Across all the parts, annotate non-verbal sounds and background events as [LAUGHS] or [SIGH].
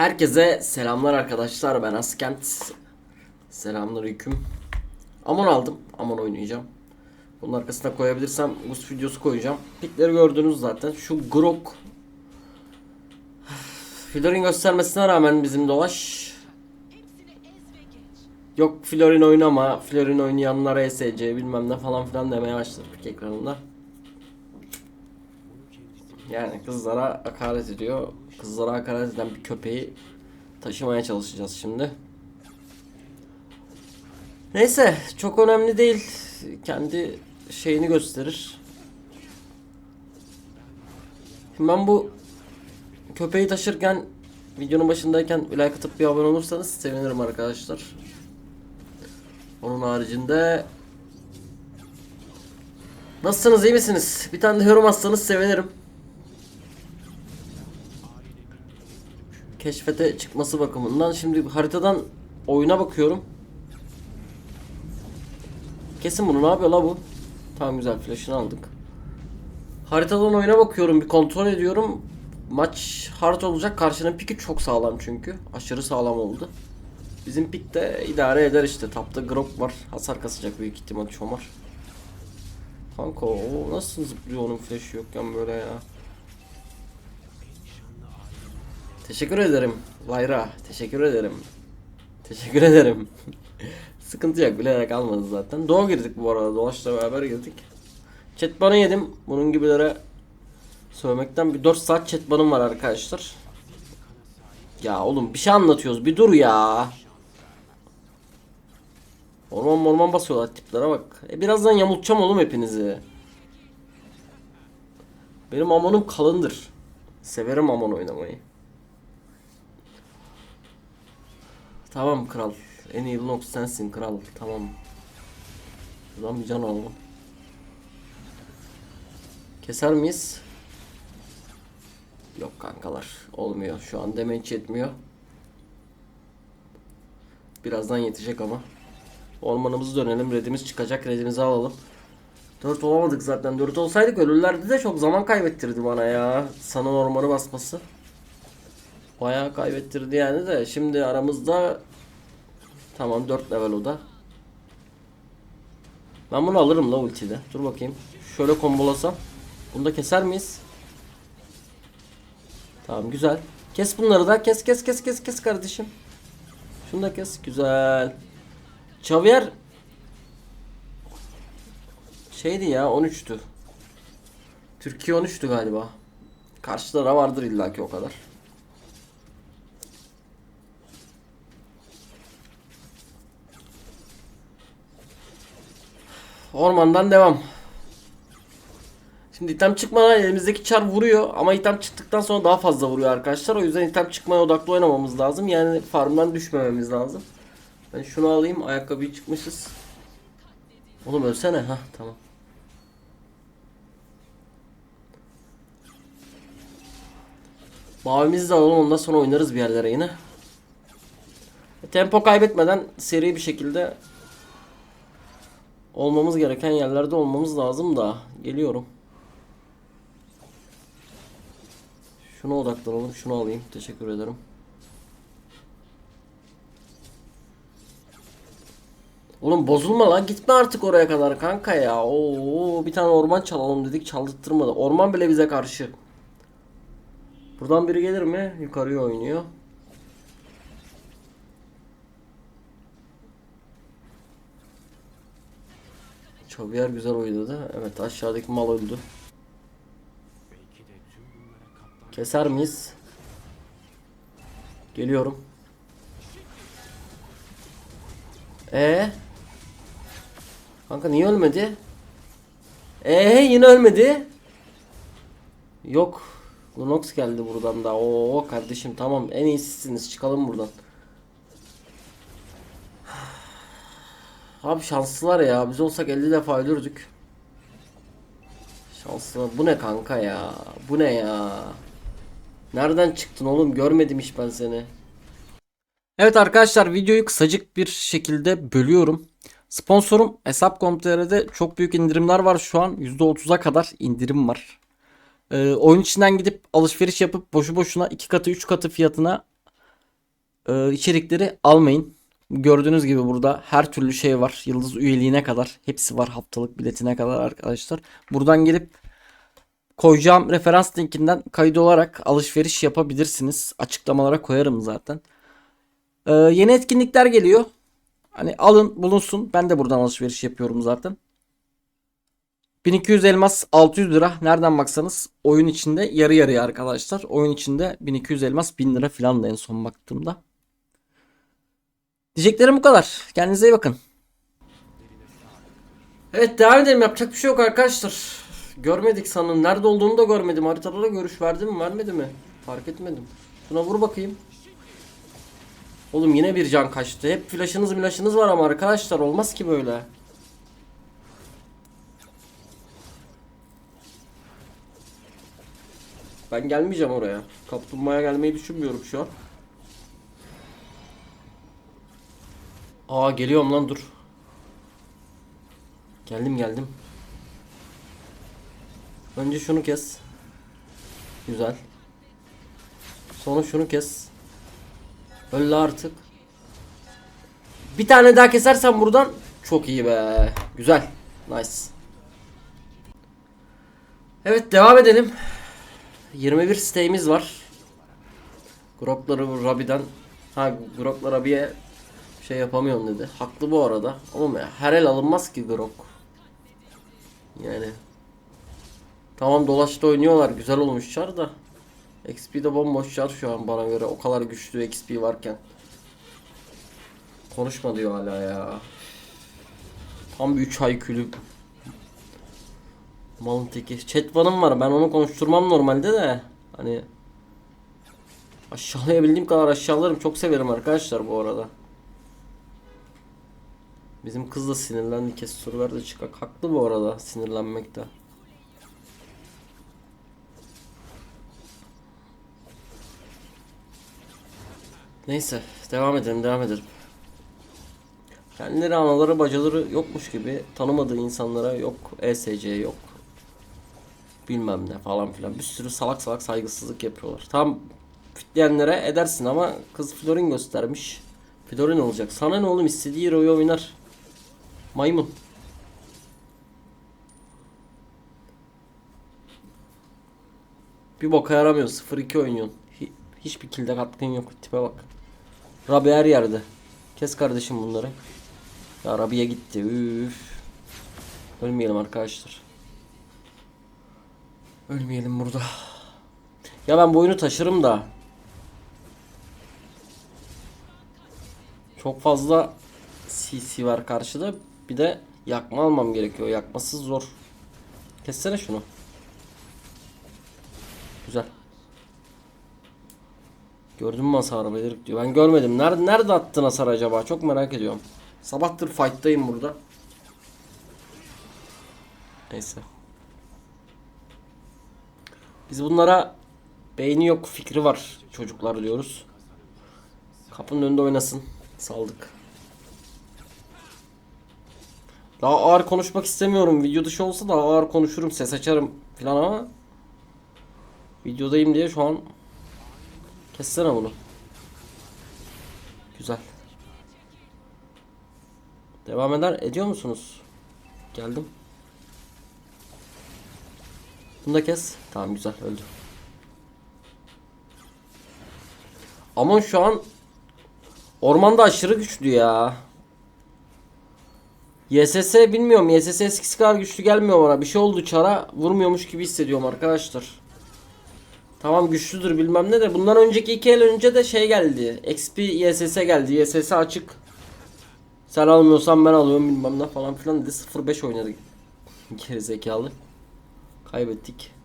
Herkese selamlar arkadaşlar ben Askent. Selamünaleyküm. Amon aldım. Amon oynayacağım. Bunun arkasına koyabilirsem Gus videosu koyacağım. Pikleri gördünüz zaten. Şu Grok Florin göstermesine rağmen bizim dolaş Yok Florin oynama, Florin oynayanlara ESC bilmem ne falan filan demeye başladı pik ekranında. Yani kızlara hakaret ediyor. Kızlara hakaret eden bir köpeği taşımaya çalışacağız şimdi. Neyse çok önemli değil. Kendi şeyini gösterir. Şimdi ben bu köpeği taşırken videonun başındayken like atıp bir abone olursanız sevinirim arkadaşlar. Onun haricinde Nasılsınız iyi misiniz? Bir tane de yorum atsanız sevinirim. Keşfete çıkması bakımından şimdi haritadan oyuna bakıyorum. Kesin bunu ne yapıyor la bu? Tamam güzel flash'ını aldık. Haritadan oyuna bakıyorum bir kontrol ediyorum. Maç hard olacak. Karşının piki çok sağlam çünkü. Aşırı sağlam oldu. Bizim pik de idare eder işte. Tapta Grok var. Hasar kasacak büyük ihtimal Çomar. Kanka o nasıl zıplıyor onun flash'ı yokken böyle ya. Teşekkür ederim Layra. Teşekkür ederim. Teşekkür ederim. [LAUGHS] Sıkıntı yok bilerek almadı zaten. Doğu girdik bu arada. Dolaşla beraber girdik. Chat banı yedim. Bunun gibilere sövmekten bir 4 saat chat banım var arkadaşlar. Ya oğlum bir şey anlatıyoruz. Bir dur ya. Orman morman basıyorlar tiplere bak. E birazdan yamultacağım oğlum hepinizi. Benim amonum kalındır. Severim amon oynamayı. Tamam kral. En iyi Lunox sensin kral. Tamam. Şuradan bir can alalım. Keser miyiz? Yok kankalar. Olmuyor. Şu an damage yetmiyor. Birazdan yetecek ama. Ormanımızı dönelim. Redimiz çıkacak. Redimizi alalım. 4 olamadık zaten. 4 olsaydık ölürlerdi de çok zaman kaybettirdi bana ya. Sana ormanı basması. Bayağı kaybettirdi yani de. Şimdi aramızda Tamam 4 level o da. Ben bunu alırım la ultide. Dur bakayım. Şöyle kombolasam. Bunu da keser miyiz? Tamam güzel. Kes bunları da. Kes kes kes kes kes kardeşim. Şunu da kes. Güzel. Xavier şeydi ya 13'tü. Türkiye 13'tü galiba. Karşılara vardır illaki o kadar. Ormandan devam. Şimdi item çıkmadan elimizdeki çar vuruyor ama item çıktıktan sonra daha fazla vuruyor arkadaşlar. O yüzden item çıkmaya odaklı oynamamız lazım. Yani farmdan düşmememiz lazım. Ben şunu alayım. Ayakkabıyı çıkmışız. Oğlum ölsene. ha tamam. Mavimizi de alalım ondan sonra oynarız bir yerlere yine. Tempo kaybetmeden seri bir şekilde olmamız gereken yerlerde olmamız lazım da geliyorum. Şuna odaklanalım. Şunu alayım. Teşekkür ederim. Oğlum bozulma lan gitme artık oraya kadar kanka ya. Oo bir tane orman çalalım dedik çaldırtmadı. Orman bile bize karşı. Buradan biri gelir mi? Yukarıya oynuyor. Xavier güzel oynadı. Evet aşağıdaki mal öldü. Keser miyiz? Geliyorum. E Kanka niye ölmedi? Ee yine ölmedi. Yok. Lunox geldi buradan da. Oo kardeşim tamam en iyisisiniz. Çıkalım buradan. Abi şanslılar ya. Biz olsak 50 defa ölürdük. Şanslı. Bu ne kanka ya? Bu ne ya? Nereden çıktın oğlum? Görmedim hiç ben seni. Evet arkadaşlar videoyu kısacık bir şekilde bölüyorum. Sponsorum Hesap.com.tr'de çok büyük indirimler var şu an. %30'a kadar indirim var. Ee, oyun içinden gidip alışveriş yapıp boşu boşuna 2 katı 3 katı fiyatına e, içerikleri almayın. Gördüğünüz gibi burada her türlü şey var. Yıldız üyeliğine kadar hepsi var. Haftalık biletine kadar arkadaşlar. Buradan gelip koyacağım referans linkinden kayıt olarak alışveriş yapabilirsiniz. Açıklamalara koyarım zaten. Ee, yeni etkinlikler geliyor. Hani alın bulunsun. Ben de buradan alışveriş yapıyorum zaten. 1200 elmas 600 lira. Nereden baksanız oyun içinde yarı yarıya arkadaşlar. Oyun içinde 1200 elmas 1000 lira falan da en son baktığımda. Diyeceklerim bu kadar. Kendinize iyi bakın. Evet devam edelim. Yapacak bir şey yok arkadaşlar. Görmedik sanın. Nerede olduğunu da görmedim. Haritada da görüş verdi mi vermedi mi? Fark etmedim. Şuna vur bakayım. Oğlum yine bir can kaçtı. Hep flaşınız milaşınız var ama arkadaşlar olmaz ki böyle. Ben gelmeyeceğim oraya. Kaplumbağaya gelmeyi düşünmüyorum şu an. Aa geliyorum lan dur. Geldim geldim. Önce şunu kes. Güzel. Sonra şunu kes. Öyle artık. Bir tane daha kesersen buradan çok iyi be. Güzel. Nice. Evet devam edelim. 21 siteğimiz var. Grokları Rabi'den ha Grokla Rabi'ye şey yapamıyorum dedi. Haklı bu arada. Ama her el alınmaz ki Grok. Yani. Tamam dolaşta oynuyorlar. Güzel olmuş çar da. XP'de bomboş çar şu an bana göre. O kadar güçlü XP varken. Konuşma diyor hala ya. Tam bir 3 ay külü. Malın teki. Chatvan'ım var. Ben onu konuşturmam normalde de. Hani aşağılayabildiğim kadar aşağılarım. Çok severim arkadaşlar bu arada. Bizim kız da sinirlendi. Kes soru ver de çıkak. Haklı bu arada sinirlenmekte. Neyse devam edelim devam edelim. Kendileri anaları bacaları yokmuş gibi tanımadığı insanlara yok ESC yok bilmem ne falan filan bir sürü salak salak saygısızlık yapıyorlar. Tam fitleyenlere edersin ama kız Florin göstermiş. Florin olacak. Sana ne oğlum istediği hero'yu oynar. Maymun. Bir boka yaramıyor. 0-2 oynuyorsun. Hi- hiçbir kilde katkın yok. Tipe bak. Rabi her yerde. Kes kardeşim bunları. Ya Rabi'ye gitti. Üf. Ölmeyelim arkadaşlar. Ölmeyelim burada. Ya ben bu oyunu taşırım da. Çok fazla CC var karşıda. Bir de yakma almam gerekiyor. Yakması zor. Kessene şunu. Güzel. Gördün mü hasarı belirik diyor. Ben görmedim. Nerede nerede attın hasar acaba? Çok merak ediyorum. Sabahtır fight'tayım burada. Neyse. Biz bunlara beyni yok fikri var çocuklar diyoruz. Kapının önünde oynasın. Saldık. Daha ağır konuşmak istemiyorum. Video dışı olsa daha ağır konuşurum. Ses açarım falan ama videodayım diye şu an kessene bunu. Güzel. Devam eder ediyor musunuz? Geldim. Bunu da kes. Tamam güzel öldü. Ama şu an ormanda aşırı güçlü ya. YSS bilmiyorum. YSS eskisi kadar güçlü gelmiyor bana. Bir şey oldu çara vurmuyormuş gibi hissediyorum arkadaşlar. Tamam güçlüdür bilmem ne de. Bundan önceki iki el önce de şey geldi. XP YSS geldi. YSS açık. Sen almıyorsan ben alıyorum bilmem ne falan filan dedi. 0-5 oynadı. [LAUGHS] Geri zekalı. Kaybettik.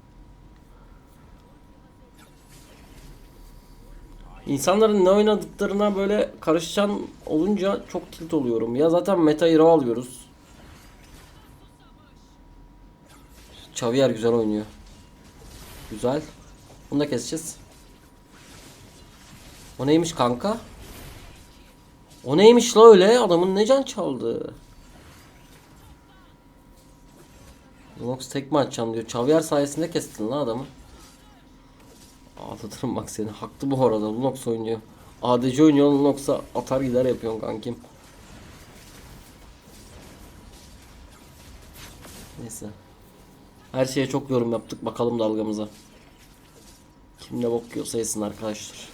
İnsanların ne oynadıklarına böyle karışan olunca çok tilt oluyorum. Ya zaten meta hero alıyoruz. Xavier güzel oynuyor. Güzel. Bunu da keseceğiz. O neymiş kanka? O neymiş la öyle? Adamın ne can çaldı? Lunox tekme atacağım diyor. Xavier sayesinde kestin lan adamı. Ağlatırım bak seni. Haklı bu arada. Lunox oynuyor. ADC oynuyorsun yoksa atar gider yapıyorsun kankim. Neyse. Her şeye çok yorum yaptık. Bakalım dalgamıza. Kim ne bok yiyorsa yesin arkadaşlar.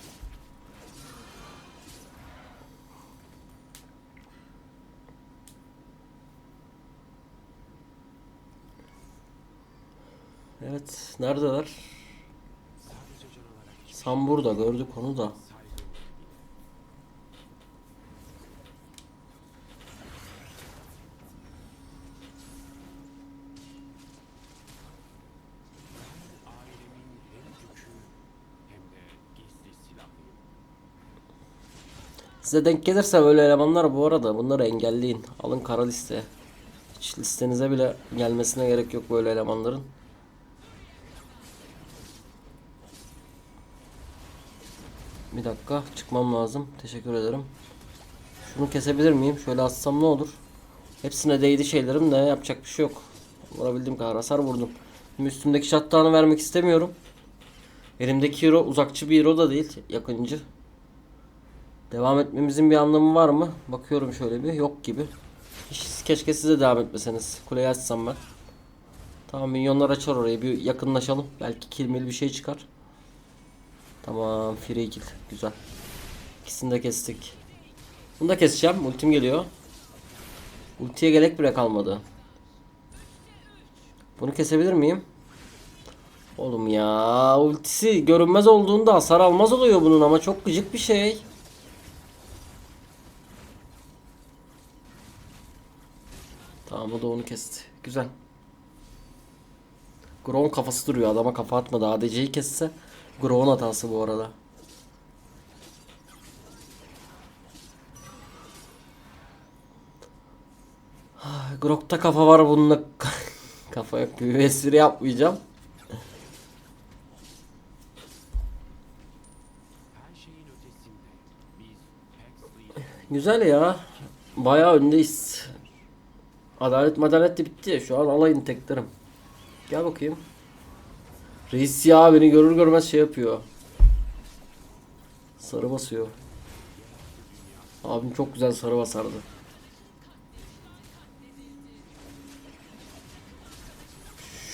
Evet. Neredeler? Sam burada gördük onu da. Size denk gelirse böyle elemanlar bu arada bunları engelleyin. Alın kara listeye. Hiç listenize bile gelmesine gerek yok böyle elemanların. Dakika çıkmam lazım. Teşekkür ederim. Şunu kesebilir miyim? Şöyle atsam ne olur? Hepsine değdi şeylerim de yapacak bir şey yok. Vurabildiğim kadar hasar vurdum. Şimdi üstümdeki şattanı vermek istemiyorum. Elimdeki hero uzakçı bir hero da değil. Yakıncı. Devam etmemizin bir anlamı var mı? Bakıyorum şöyle bir. Yok gibi. Hiç, keşke siz de devam etmeseniz. Kuleyi açsam ben. Tamam minyonlar açar orayı. Bir yakınlaşalım. Belki kilmeli bir şey çıkar. Tamam. Free kill. Güzel. İkisini de kestik. Bunu da keseceğim. Ultim geliyor. Ultiye gerek bile kalmadı. Bunu kesebilir miyim? Oğlum ya ultisi görünmez olduğunda hasar almaz oluyor bunun ama çok gıcık bir şey. Tamam o da onu kesti. Güzel. Gron kafası duruyor. Adama kafa atmadı. ADC'yi kesse Gron hatası bu arada. Ah, Grok'ta kafa var bununla [LAUGHS] kafa yok gibi espri yapmayacağım. Güzel ya. Bayağı öndeyiz. Adalet madalet de bitti. Şu an alayın teklerim. Gel bakayım. Reis ya beni görür görmez şey yapıyor. Sarı basıyor. Abim çok güzel sarı basardı.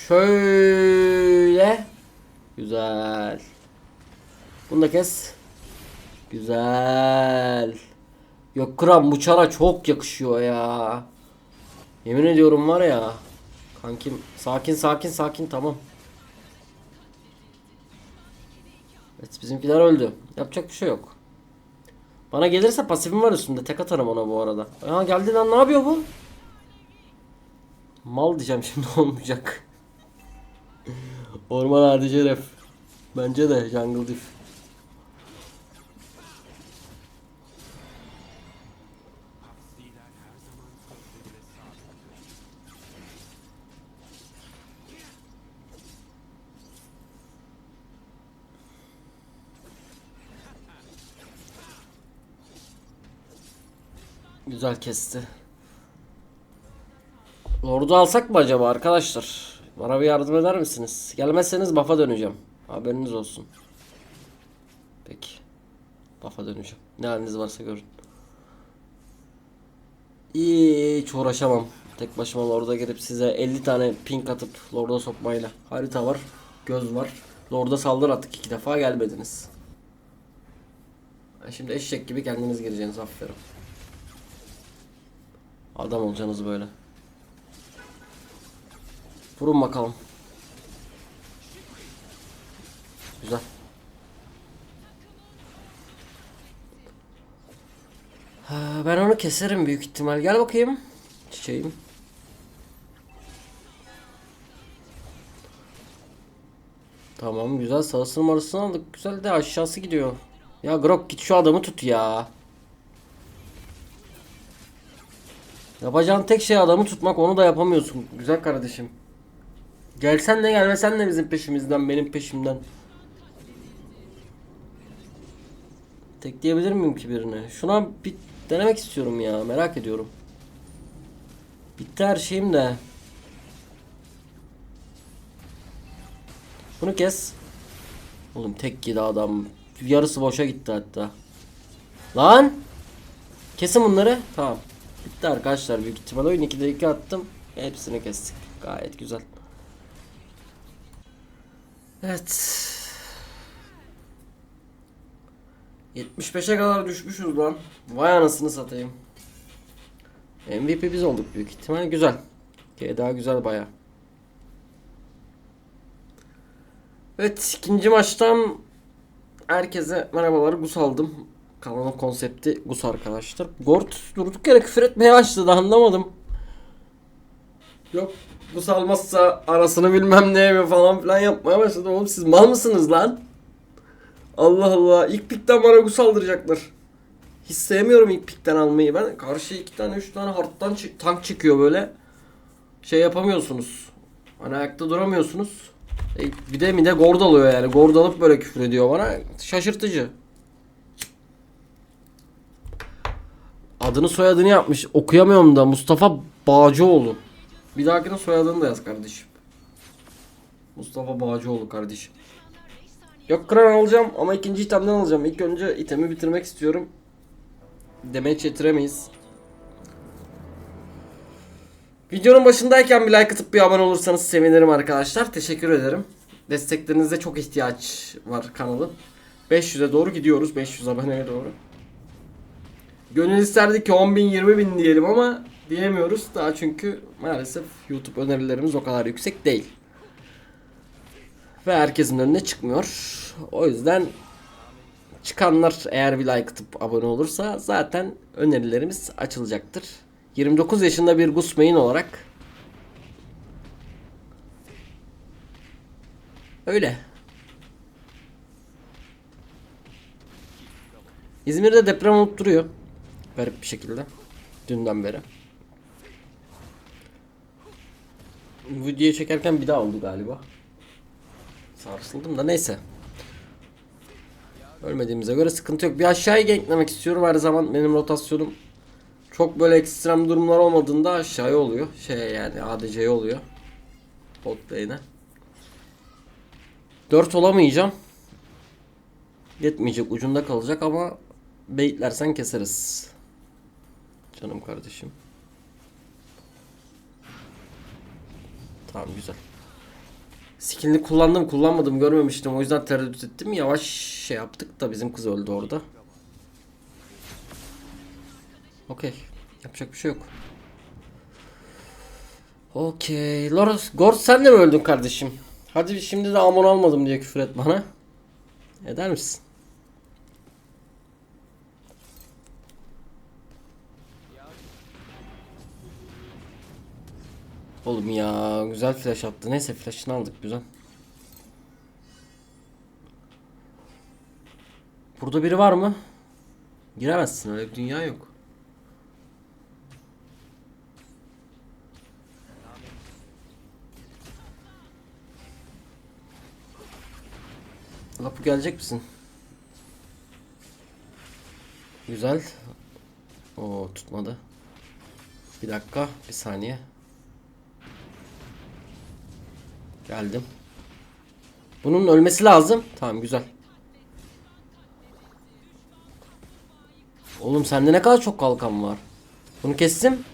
Şöyle. Güzel. Bunu da kes. Güzel. Gökkuran bu çara çok yakışıyor ya. Yemin ediyorum var ya. Kankim sakin sakin sakin tamam. Evet bizimkiler öldü. Yapacak bir şey yok. Bana gelirse pasifim var üstünde. Tek atarım ona bu arada. Aha geldi lan ne yapıyor bu? Mal diyeceğim şimdi [LAUGHS] olmayacak. Orman harici ref. Bence de jungle diff. Paxley'ler her zaman sözlerine sadıktır. Güzel kesti. Lord'u alsak mı acaba arkadaşlar? Bana bir yardım eder misiniz? Gelmezseniz buff'a döneceğim. Haberiniz olsun. Peki. Buff'a döneceğim. Ne haliniz varsa görün. Hiç uğraşamam. Tek başıma Lord'a girip size 50 tane pink atıp Lord'a sokmayla. Harita var, göz var. Lord'a saldır attık iki defa gelmediniz. Şimdi eşek gibi kendiniz gireceksiniz aferin. Adam olacaksınız böyle. Vurun bakalım. Güzel. Ben onu keserim büyük ihtimal. Gel bakayım. Çiçeğim. Tamam güzel sağısını marısını aldık. Güzel de aşağısı gidiyor. Ya Grok git şu adamı tut ya. Yapacağın tek şey adamı tutmak onu da yapamıyorsun. Güzel kardeşim. Gelsen de gelmesen de bizim peşimizden benim peşimden. Tek diyebilir miyim ki birine? Şuna bir denemek istiyorum ya merak ediyorum. Bitti her şeyim de. Bunu kes. Oğlum tek yedi adam. Yarısı boşa gitti hatta. Lan. Kesin bunları. Tamam. Bitti arkadaşlar büyük ihtimal oyun 2'de 2 attım. Hepsini kestik. Gayet güzel. Evet. 75'e kadar düşmüşüz lan. Vay anasını satayım. MVP biz olduk büyük ihtimal. Güzel. daha güzel baya. Evet ikinci maçtan herkese merhabalar Gus aldım. Kanalın konsepti Gus arkadaşlar. Gort durduk yere küfür etmeye başladı anlamadım. Yok Gus almazsa arasını bilmem ne mi falan filan yapmaya başladı. Oğlum siz mal mısınız lan? Allah Allah ilk pikten bana Gus aldıracaklar. Hiç sevmiyorum ilk pikten almayı ben. Karşı iki tane üç tane hardtan tank çıkıyor böyle. Şey yapamıyorsunuz. Hani ayakta duramıyorsunuz. E, bir de mi de gord alıyor yani. Gord alıp böyle küfür ediyor bana. Şaşırtıcı. Adını soyadını yapmış. Okuyamıyorum da Mustafa Bağcıoğlu. Bir dahakine soyadını da yaz kardeşim. Mustafa Bağcıoğlu kardeşim. Yok kran alacağım ama ikinci itemden alacağım. İlk önce itemi bitirmek istiyorum. Demeç yetiremeyiz. Videonun başındayken bir like atıp bir abone olursanız sevinirim arkadaşlar. Teşekkür ederim. Desteklerinize çok ihtiyaç var kanalın. 500'e doğru gidiyoruz. 500 aboneye doğru. Gönül isterdi ki 10 bin 20 bin diyelim ama diyemiyoruz. Daha çünkü maalesef YouTube önerilerimiz o kadar yüksek değil. Ve herkesin önüne çıkmıyor. O yüzden çıkanlar eğer bir like atıp abone olursa zaten önerilerimiz açılacaktır. 29 yaşında bir Gusmain olarak öyle. İzmir'de deprem olup duruyor. Garip bir şekilde. Dünden beri. Videoyu çekerken bir daha oldu galiba. Sarsıldım da neyse. Ölmediğimize göre sıkıntı yok. Bir aşağıya ganklemek istiyorum her zaman benim rotasyonum. Çok böyle ekstrem durumlar olmadığında aşağıya oluyor. Şey yani ADC'ye oluyor. Bot lane'e. 4 olamayacağım. Yetmeyecek ucunda kalacak ama baitlersen keseriz. Canım kardeşim. Tamam güzel. Skillini kullandım kullanmadım görmemiştim o yüzden tereddüt ettim. Yavaş şey yaptık da bizim kız öldü orada. Okey. Yapacak bir şey yok. Okey. Loros, Gord sen de mi öldün kardeşim? Hadi şimdi de amon almadım diye küfür et bana. Eder misin? Oğlum ya güzel flash attı. Neyse flash'ını aldık güzel. Burada biri var mı? Giremezsin öyle bir dünya yok. Lapu gelecek misin? Güzel. O tutmadı. Bir dakika, bir saniye. Geldim. Bunun ölmesi lazım. Tamam güzel. Oğlum sende ne kadar çok kalkan var. Bunu kestim.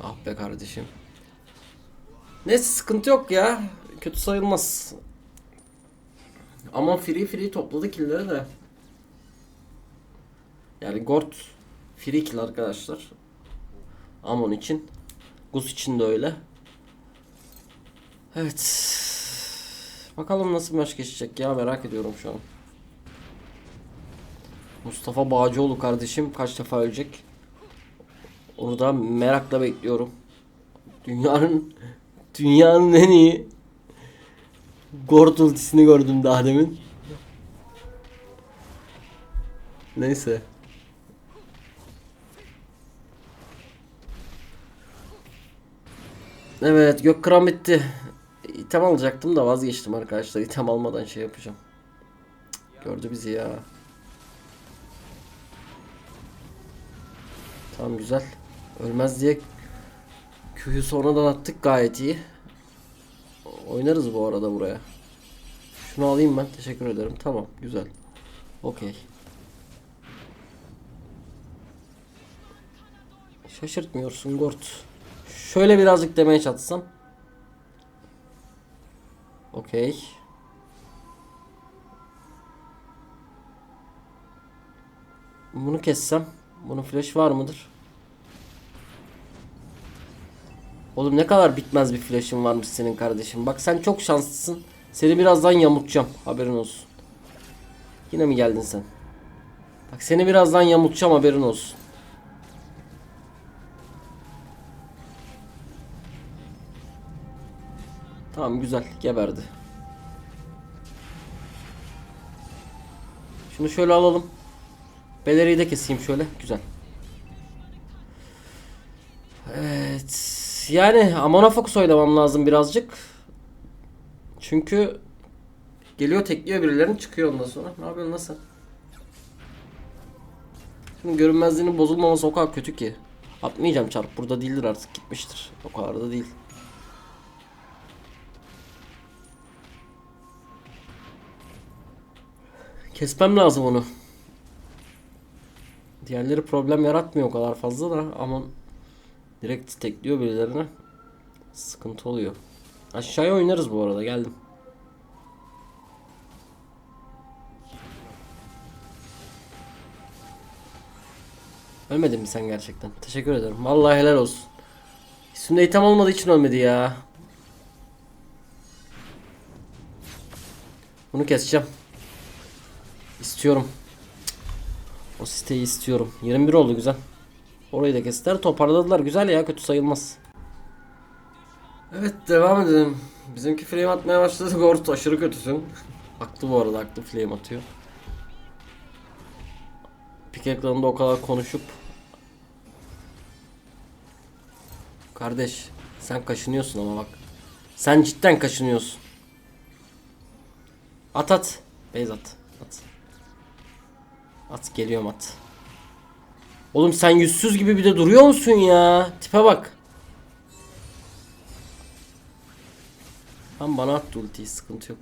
Ah be kardeşim. Neyse sıkıntı yok ya. Kötü sayılmaz. Ama free free topladı killleri de. Yani Gord free kill arkadaşlar. Amon için. Gus için de öyle. Evet. Bakalım nasıl maç geçecek ya merak ediyorum şu an. Mustafa Bağcıoğlu kardeşim kaç defa ölecek? Onu da merakla bekliyorum. Dünyanın [LAUGHS] dünyanın en iyi Gord ultisini gördüm daha demin. Neyse. Evet gök kıran bitti. İtem alacaktım da vazgeçtim arkadaşlar. İtem almadan şey yapacağım. Gördü bizi ya. Tamam güzel. Ölmez diye Q'yu sonradan attık gayet iyi. Oynarız bu arada buraya. Şunu alayım ben. Teşekkür ederim. Tamam. Güzel. Okey. Şaşırtmıyorsun Gort. Şöyle birazcık demeye çatsam. Okey. Bunu kessem. Bunun flash var mıdır? Oğlum ne kadar bitmez bir flash'ın varmış senin kardeşim. Bak sen çok şanslısın. Seni birazdan yamutacağım. Haberin olsun. Yine mi geldin sen? Bak seni birazdan yamutacağım haberin olsun. Tamam güzel geberdi. Şunu şöyle alalım. Beleriyi de keseyim şöyle. Güzel. Evet. Yani Amona Focus oynamam lazım birazcık. Çünkü geliyor tekliyor birilerini çıkıyor ondan sonra. Ne yapıyorsun nasıl? Şimdi görünmezliğinin bozulmaması o kadar kötü ki. Atmayacağım çarp burada değildir artık gitmiştir. O kadar da değil. Kesmem lazım onu. Diğerleri problem yaratmıyor o kadar fazla da ama direkt tekliyor birilerine. Sıkıntı oluyor. Aşağıya oynarız bu arada geldim. Ölmedin mi sen gerçekten? Teşekkür ederim. Vallahi helal olsun. Üstümde item olmadığı için ölmedi ya. Bunu keseceğim. İstiyorum. O siteyi istiyorum. 21 oldu güzel. Orayı da kestiler. Toparladılar. Güzel ya kötü sayılmaz. Evet devam edelim. Bizimki flame atmaya başladı. [LAUGHS] Gort aşırı kötüsün. [LAUGHS] Haklı bu arada haklı flame atıyor. Pik ekranında o kadar konuşup Kardeş sen kaşınıyorsun ama bak. Sen cidden kaşınıyorsun. At at. Beyz at. At. At geliyorum at. Oğlum sen yüzsüz gibi bir de duruyor musun ya? Tipe bak. Tam bana attı ultiyi sıkıntı yok.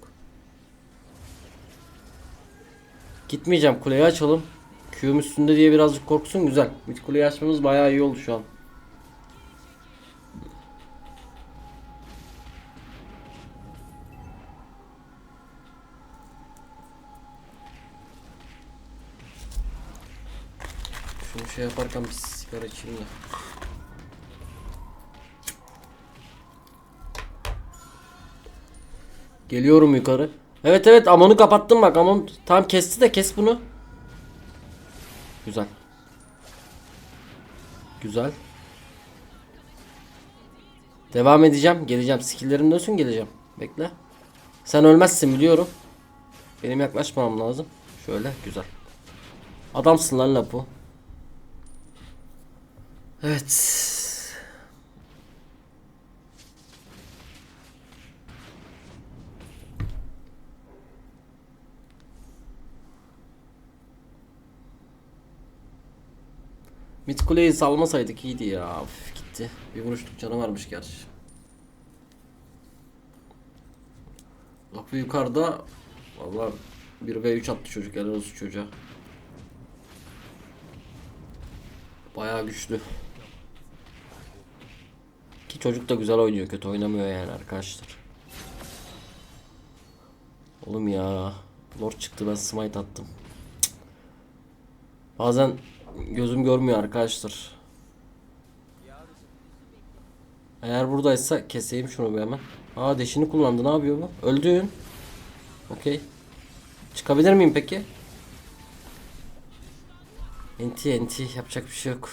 Gitmeyeceğim kuleyi açalım. Q'm üstünde diye birazcık korksun güzel. Mid kuleyi açmamız bayağı iyi oldu şu an. Şey yaparken bir sigara içeyim de. Geliyorum yukarı. Evet evet Amon'u kapattım bak Amon tam kesti de kes bunu. Güzel. Güzel. Devam edeceğim. Geleceğim. Skill'lerim dönsün geleceğim. Bekle. Sen ölmezsin biliyorum. Benim yaklaşmam lazım. Şöyle güzel. Adamsın lan Lapu. Evet. Mid kuleyi salmasaydık iyiydi ya. Of, gitti. Bir vuruşluk canı varmış gerçi. Lapu yukarıda. Vallahi 1v3 attı çocuk. Helal olsun çocuğa. Bayağı güçlü. Ki çocuk da güzel oynuyor. Kötü oynamıyor yani arkadaşlar. Oğlum ya. Lord çıktı ben smite attım. Cık. Bazen gözüm görmüyor arkadaşlar. Eğer buradaysa keseyim şunu bir hemen. Aa deşini kullandı. Ne yapıyor bu? Öldün. Okey. Çıkabilir miyim peki? Enti enti yapacak bir şey yok.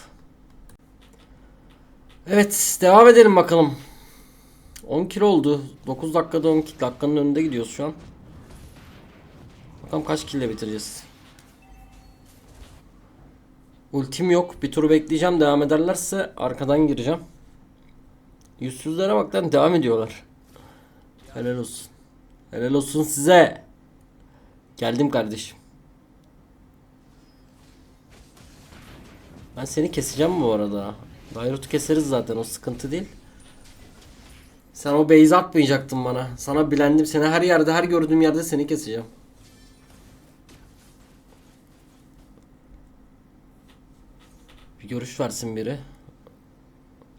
Evet devam edelim bakalım. 10 kilo oldu. 9 dakikada 10 kilo. Dakikanın önünde gidiyoruz şu an. Bakalım kaç kille bitireceğiz. Ultim yok. Bir tur bekleyeceğim. Devam ederlerse arkadan gireceğim. Yüzsüzlere bak lan devam ediyorlar. Helal olsun. Helal olsun size. Geldim kardeşim. Ben seni keseceğim bu arada. Dairut'u keseriz zaten o sıkıntı değil. Sen o base atmayacaktın bana. Sana bilendim seni her yerde her gördüğüm yerde seni keseceğim. Bir görüş versin biri.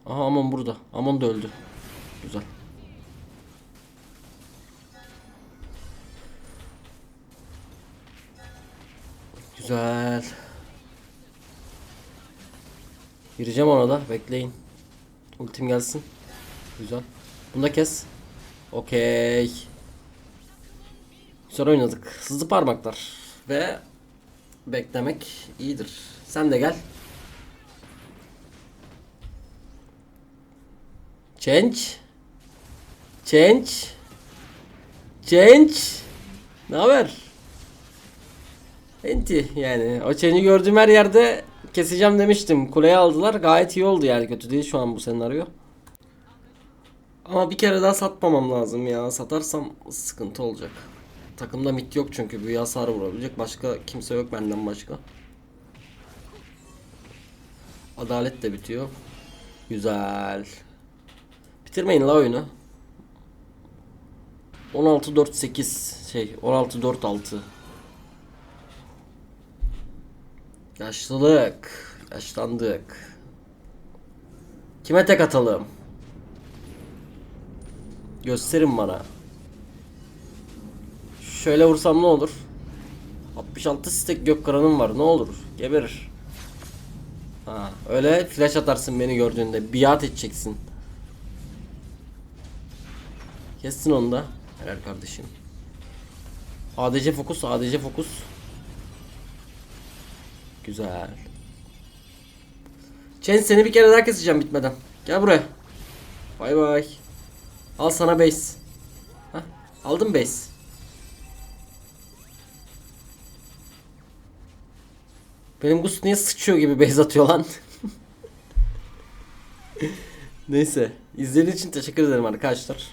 Aha Amon burada. Amon da öldü. Güzel. Güzel. Gireceğim ona da. Bekleyin. Ultim gelsin. Güzel. Bunu da kes. Okey. Güzel oynadık. Hızlı parmaklar. Ve beklemek iyidir. Sen de gel. Change. Change. Change. Ne haber? Enti yani o change'i gördüğüm her yerde keseceğim demiştim. Kuleye aldılar. Gayet iyi oldu yani kötü değil şu an bu senaryo. Ama bir kere daha satmamam lazım ya. Satarsam sıkıntı olacak. Takımda mit yok çünkü büyü hasar vurabilecek. Başka kimse yok benden başka. Adalet de bitiyor. Güzel. Bitirmeyin la oyunu. 16-4-8 şey 16-4-6 Yaşlılık. Yaşlandık. Kime tek atalım? Gösterin bana. Şöyle vursam ne olur? 66 stek gökkıranım var ne olur? Geberir. Ha, öyle flash atarsın beni gördüğünde. Biat edeceksin. Kessin onu da. Helal kardeşim. ADC fokus, ADC fokus. Güzel. Chen seni bir kere daha keseceğim bitmeden. Gel buraya. Bay bay. Al sana base. Hah, aldım base. Benim Gus niye sıçıyor gibi base atıyor lan? [LAUGHS] Neyse. İzlediğiniz için teşekkür ederim arkadaşlar.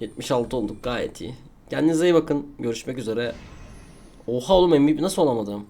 76 olduk gayet iyi. Kendinize iyi bakın. Görüşmek üzere. Oha oğlum MVP nasıl olamadım?